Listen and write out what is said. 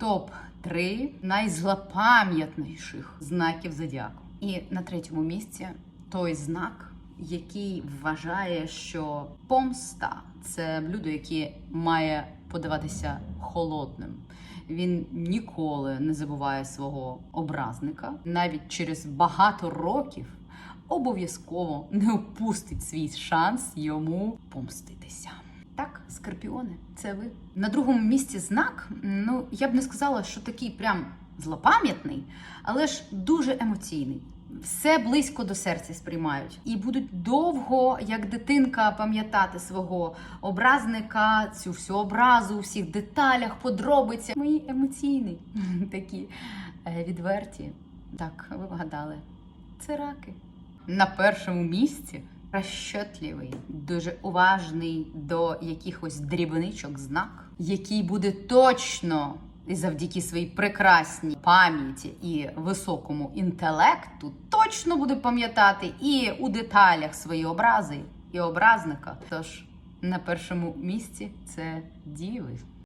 топ 3 найзлопам'ятніших знаків зодіаку. І на третьому місці той знак, який вважає, що помста це блюдо, яке має подаватися холодним. Він ніколи не забуває свого образника, навіть через багато років обов'язково не упустить свій шанс йому помститися. Так, скорпіони, це ви. На другому місці знак. Ну, я б не сказала, що такий прям злопам'ятний, але ж дуже емоційний. Все близько до серця сприймають і будуть довго, як дитинка, пам'ятати свого образника, цю всю образу у всіх деталях, подробицях. Мої емоційні такі е, відверті. Так, ви вгадали. Це раки. На першому місці розчетливий, дуже уважний до якихось дрібничок знак, який буде точно і завдяки своїй прекрасній пам'яті і високому інтелекту точно буде пам'ятати і у деталях свої образи і образника. Тож на першому місці це діви.